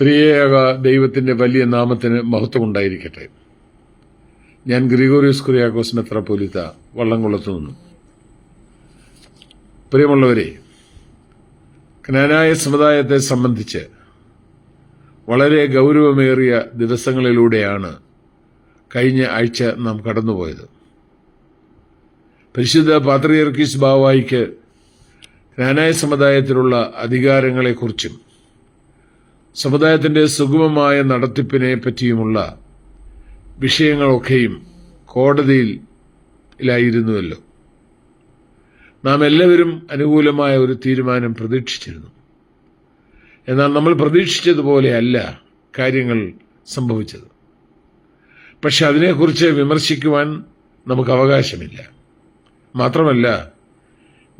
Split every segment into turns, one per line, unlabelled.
ത്രിയേക ദൈവത്തിന്റെ വലിയ നാമത്തിന് മഹത്വമുണ്ടായിരിക്കട്ടെ. ഞാൻ ഗ്രിഗോറിയസ് കുര്യാക്കോസ് മെത്രാപ്പോലിത്ത വള്ളംകുളത്തു നിന്നു. പ്രിയമുള്ളവരെ ജ്ഞാനായ സമുദായത്തെ സംബന്ധിച്ച് വളരെ ഗൗരവമേറിയ ദിവസങ്ങളിലൂടെയാണ് കഴിഞ്ഞ ആഴ്ച നാം കടന്നുപോയത്. പരിശുദ്ധ പാത്രിയർക്കീസ് ബാവായിക്ക് ജ്ഞാനായ സമുദായത്തിലുള്ള അധികാരങ്ങളെക്കുറിച്ചും സമുദായത്തിന്റെ സുഗമമായ നടത്തിപ്പിനെ പറ്റിയുമുള്ള വിഷയങ്ങളൊക്കെയും കോടതിയിലായിരുന്നുവല്ലോ നാം എല്ലാവരും അനുകൂലമായ ഒരു തീരുമാനം പ്രതീക്ഷിച്ചിരുന്നു. എന്നാൽ നമ്മൾ പ്രതീക്ഷിച്ചതുപോലെയല്ല കാര്യങ്ങൾ സംഭവിച്ചത്. പക്ഷെ അതിനെക്കുറിച്ച് വിമർശിക്കുവാൻ നമുക്ക് അവകാശമില്ല. മാത്രമല്ല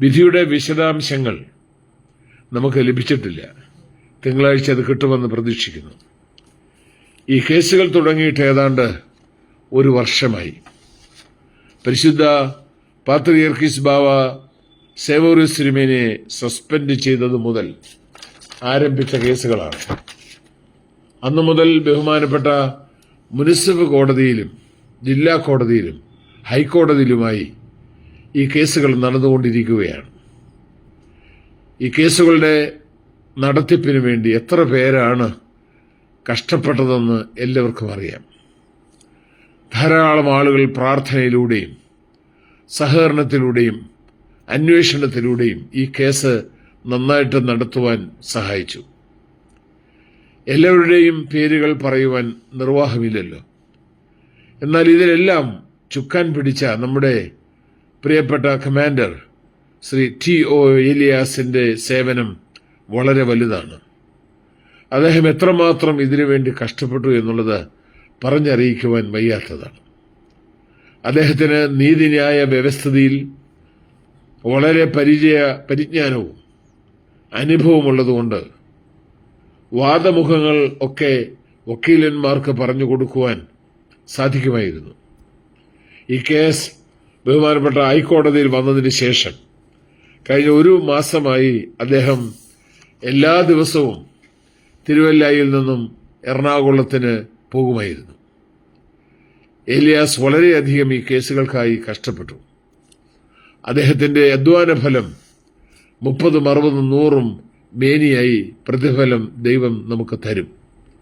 വിധിയുടെ വിശദാംശങ്ങൾ നമുക്ക് ലഭിച്ചിട്ടില്ല. തിങ്കളാഴ്ച അത് കിട്ടുമെന്ന് പ്രതീക്ഷിക്കുന്നു. ഈ കേസുകൾ തുടങ്ങിയിട്ട് ഏതാണ്ട് ഒരു വർഷമായി. പരിശുദ്ധ പാത്രിയർക്കിസ് ബാവ സേവോറി സിനിമേനെ സസ്പെൻഡ് ചെയ്തത് മുതൽ ആരംഭിച്ച കേസുകളാണ്. അന്നു മുതൽ ബഹുമാനപ്പെട്ട മുനിസിപ്പൽ കോടതിയിലും ജില്ലാ കോടതിയിലും ഹൈക്കോടതിയിലുമായി ഈ കേസുകൾ നടന്നുകൊണ്ടിരിക്കുകയാണ്. ഈ കേസുകളുടെ നടത്തിപ്പിന് വേണ്ടി എത്ര പേരാണ് കഷ്ടപ്പെട്ടതെന്ന് എല്ലാവർക്കും അറിയാം. ധാരാളം ആളുകൾ പ്രാർത്ഥനയിലൂടെയും സഹകരണത്തിലൂടെയും അന്വേഷണത്തിലൂടെയും ഈ കേസ് നന്നായിട്ട് നടത്തുവാൻ സഹായിച്ചു. എല്ലാവരുടെയും പേരുകൾ പറയുവാൻ നിർവാഹമില്ലല്ലോ. എന്നാൽ ഇതിലെല്ലാം ചുക്കാൻ പിടിച്ച നമ്മുടെ പ്രിയപ്പെട്ട കമാൻഡർ ശ്രീ ടി ഒ ഏലിയാസിന്റെ സേവനം വളരെ വലുതാണ്. അദ്ദേഹം എത്രമാത്രം ഇതിനു വേണ്ടി കഷ്ടപ്പെട്ടു എന്നുള്ളത് പറഞ്ഞറിയിക്കുവാൻ വയ്യാത്തതാണ്. അദ്ദേഹത്തിന് നീതിന്യായ വ്യവസ്ഥിതിയിൽ വളരെ പരിചയ പരിജ്ഞാനവും അനുഭവമുള്ളതുകൊണ്ട് വാദമുഖങ്ങൾ ഒക്കെ വക്കീലന്മാർക്ക് പറഞ്ഞു കൊടുക്കുവാൻ സാധിക്കുമായിരുന്നു. ഈ കേസ് ബഹുമാനപ്പെട്ട ഹൈക്കോടതിയിൽ വന്നതിന് ശേഷം കഴിഞ്ഞ ഒരു മാസമായി അദ്ദേഹം എല്ലാ ദിവസവും തിരുവല്ലായിൽ നിന്നും എറണാകുളത്തിന് പോകുമായിരുന്നു. ഏലിയാസ് വളരെയധികം ഈ കേസുകൾക്കായി കഷ്ടപ്പെട്ടു. അദ്ദേഹത്തിന്റെ അധ്വാന ഫലം മുപ്പതും അറുപതും നൂറും മേനിയായി പ്രതിഫലം ദൈവം നമുക്ക് തരും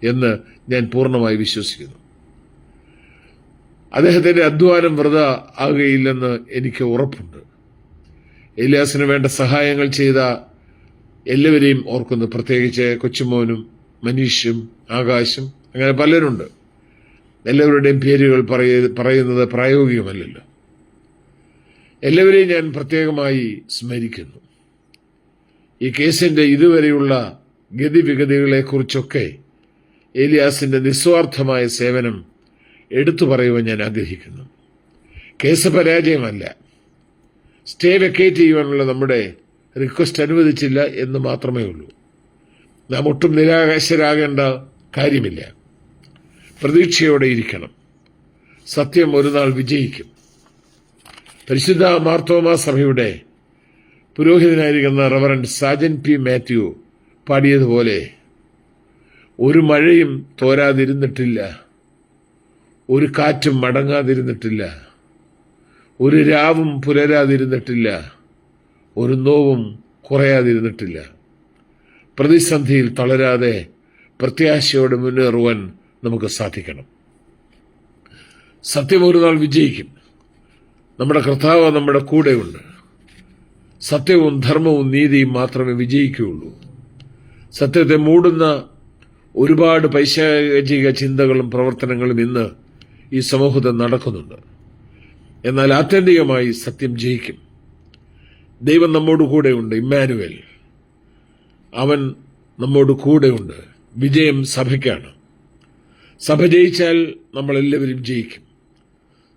എന്ന് ഞാൻ പൂർണമായി വിശ്വസിക്കുന്നു. അദ്ദേഹത്തിന്റെ അധ്വാനം വ്രത ആകുകയില്ലെന്ന് എനിക്ക് ഉറപ്പുണ്ട്. ഏലിയാസിന് വേണ്ട സഹായങ്ങൾ ചെയ്ത എല്ലാവരെയും ഓർക്കുന്നു. പ്രത്യേകിച്ച് കൊച്ചുമോനും മനീഷും ആകാശും അങ്ങനെ പലരുണ്ട്. എല്ലാവരുടെയും പേരുകൾ പറയ- പറയുന്നത് പ്രായോഗികമല്ലല്ലോ. എല്ലാവരെയും ഞാൻ പ്രത്യേകമായി സ്മരിക്കുന്നു. ഈ കേസിന്റെ ഇതുവരെയുള്ള ഗതിവിഗതികളെക്കുറിച്ചൊക്കെ ഏലിയാസിന്റെ നിസ്വാർത്ഥമായ സേവനം എടുത്തു പറയുവാൻ ഞാൻ ആഗ്രഹിക്കുന്നു. കേസ് പരാജയമല്ല. സ്റ്റേ വെക്കേറ്റ് ചെയ്യുവാനുള്ള നമ്മുടെ റിക്വസ്റ്റ് അനുവദിച്ചില്ല എന്ന് മാത്രമേ ഉള്ളൂ. നാം ഒട്ടും നിരാകാശരാകേണ്ട കാര്യമില്ല. പ്രതീക്ഷയോടെ ഇരിക്കണം. സത്യം ഒരു നാൾ വിജയിക്കും. പരിശുദ്ധ മാർത്തോമ സഭയുടെ പുരോഹിതനായിരിക്കുന്ന റവറൻഡ് സാജൻ പി മാത്യു പാടിയതുപോലെ ഒരു മഴയും തോരാതിരുന്നിട്ടില്ല. ഒരു കാറ്റും മടങ്ങാതിരുന്നിട്ടില്ല. ഒരു രാവും പുലരാതിരുന്നിട്ടില്ല. ഒരു നോവും കുറയാതിരുന്നിട്ടില്ല. പ്രതിസന്ധിയിൽ തളരാതെ പ്രത്യാശയോടെ മുന്നേറുവാൻ നമുക്ക് സാധിക്കണം. സത്യം ഒരു നാൾ വിജയിക്കും. നമ്മുടെ കർത്താവ് നമ്മുടെ കൂടെയുണ്ട്. സത്യവും ധർമ്മവും നീതിയും മാത്രമേ വിജയിക്കുകയുള്ളൂ. സത്യത്തെ മൂടുന്ന ഒരുപാട് പൈശാചിക ചിന്തകളും പ്രവർത്തനങ്ങളും ഇന്ന് ഈ സമൂഹത്തിൽ നടക്കുന്നുണ്ട്. എന്നാൽ ആത്യന്തികമായി സത്യം ജയിക്കും. ദൈവം നമ്മോട് കൂടെയുണ്ട് ഇമ്മാനുവൽ. അവൻ നമ്മോട് കൂടെയുണ്ട്. വിജയം സഭയ്ക്കാണ്. സഭ ജയിച്ചാൽ നമ്മൾ എല്ലാവരും ജയിക്കും.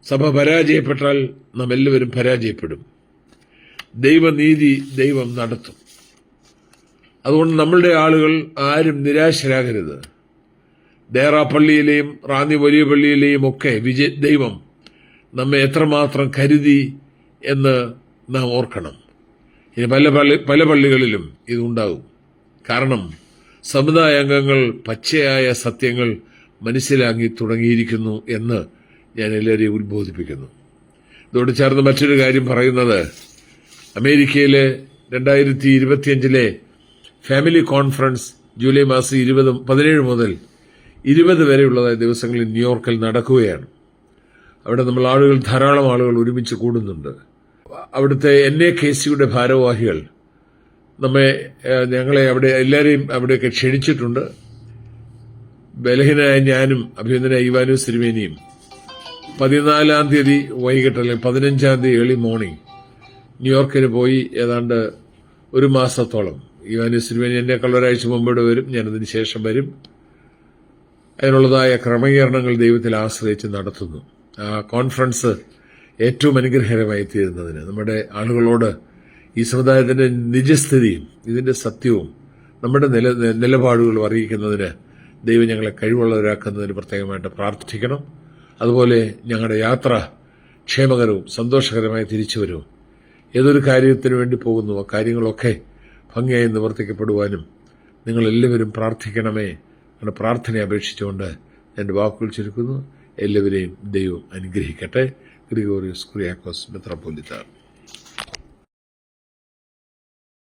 സഭ പരാജയപ്പെട്ടാൽ നാം എല്ലാവരും പരാജയപ്പെടും. ദൈവനീതി ദൈവം നടത്തും. അതുകൊണ്ട് നമ്മളുടെ ആളുകൾ ആരും നിരാശരാകരുത്. ദേറാപ്പള്ളിയിലെയും റാന്നി വലിയ പള്ളിയിലെയും ഒക്കെ വിജയ ദൈവം നമ്മെ എത്രമാത്രം കരുതി എന്ന് നാം ഓർക്കണം. പല പള്ളി പല പള്ളികളിലും ഇതുണ്ടാകും. കാരണം സമുദായ അംഗങ്ങൾ പച്ചയായ സത്യങ്ങൾ മനസ്സിലാക്കി തുടങ്ങിയിരിക്കുന്നു എന്ന് ഞാൻ എല്ലാവരെയും ഉത്ബോധിപ്പിക്കുന്നു. ഇതോട് ചേർന്ന് മറ്റൊരു കാര്യം പറയുന്നത്. അമേരിക്കയിലെ രണ്ടായിരത്തി ഇരുപത്തിയഞ്ചിലെ ഫാമിലി കോൺഫറൻസ് ജൂലൈ മാസം ഇരുപത് പതിനേഴ് മുതൽ ഇരുപത് വരെയുള്ളതായ ദിവസങ്ങളിൽ ന്യൂയോർക്കിൽ നടക്കുകയാണ്. അവിടെ നമ്മൾ ആളുകൾ ധാരാളം ആളുകൾ ഒരുമിച്ച് കൂടുന്നുണ്ട്. അവിടുത്തെ എൻ എ കെ സിയുടെ ഭാരവാഹികൾ നമ്മെ ഞങ്ങളെ അവിടെ എല്ലാവരെയും അവിടെയൊക്കെ ക്ഷണിച്ചിട്ടുണ്ട്. ബലഹീനായ ഞാനും അഭിനന്ദനായ ഇവാനു സിരിമേനിയും പതിനാലാം തീയതി വൈകിട്ട് അല്ലെങ്കിൽ പതിനഞ്ചാം തീയതി ഏർലി മോർണിംഗ് ന്യൂയോർക്കിന് പോയി ഏതാണ്ട് ഒരു മാസത്തോളം. ഇവാനു സിരിമേനി എന്നെക്കാൾ ഒരാഴ്ച മുമ്പ് ഇവിടെ വരും ഞാനതിന് ശേഷം വരും. അതിനുള്ളതായ ക്രമീകരണങ്ങൾ ദൈവത്തിൽ ആശ്രയിച്ച് നടത്തുന്നു. ആ കോൺഫറൻസ് ഏറ്റവും അനുഗ്രഹകരമായി തീരുന്നതിന് നമ്മുടെ ആളുകളോട് ഈ സമുദായത്തിന്റെ നിജസ്ഥിതിയും ഇതിന്റെ സത്യവും നമ്മുടെ നില നിലപാടുകളും അറിയിക്കുന്നതിന് ദൈവം ഞങ്ങളെ കഴിവുള്ളവരാക്കുന്നതിന് പ്രത്യേകമായിട്ട് പ്രാർത്ഥിക്കണം. അതുപോലെ ഞങ്ങളുടെ യാത്ര ക്ഷേമകരവും സന്തോഷകരമായി തിരിച്ചു വരും. ഏതൊരു കാര്യത്തിന് വേണ്ടി പോകുന്നു ആ കാര്യങ്ങളൊക്കെ ഭംഗിയായി നിവർത്തിക്കപ്പെടുവാനും നിങ്ങളെല്ലാവരും പ്രാർത്ഥിക്കണമേ എന്ന പ്രാർത്ഥന അപേക്ഷിച്ചുകൊണ്ട് എന്റെ വാക്കുകൾ ചുരുക്കുന്നു. എല്ലാവരെയും ദൈവം അനുഗ്രഹിക്കട്ടെ. Γρηγόριος Κυριακός Μετραπολιτάνου.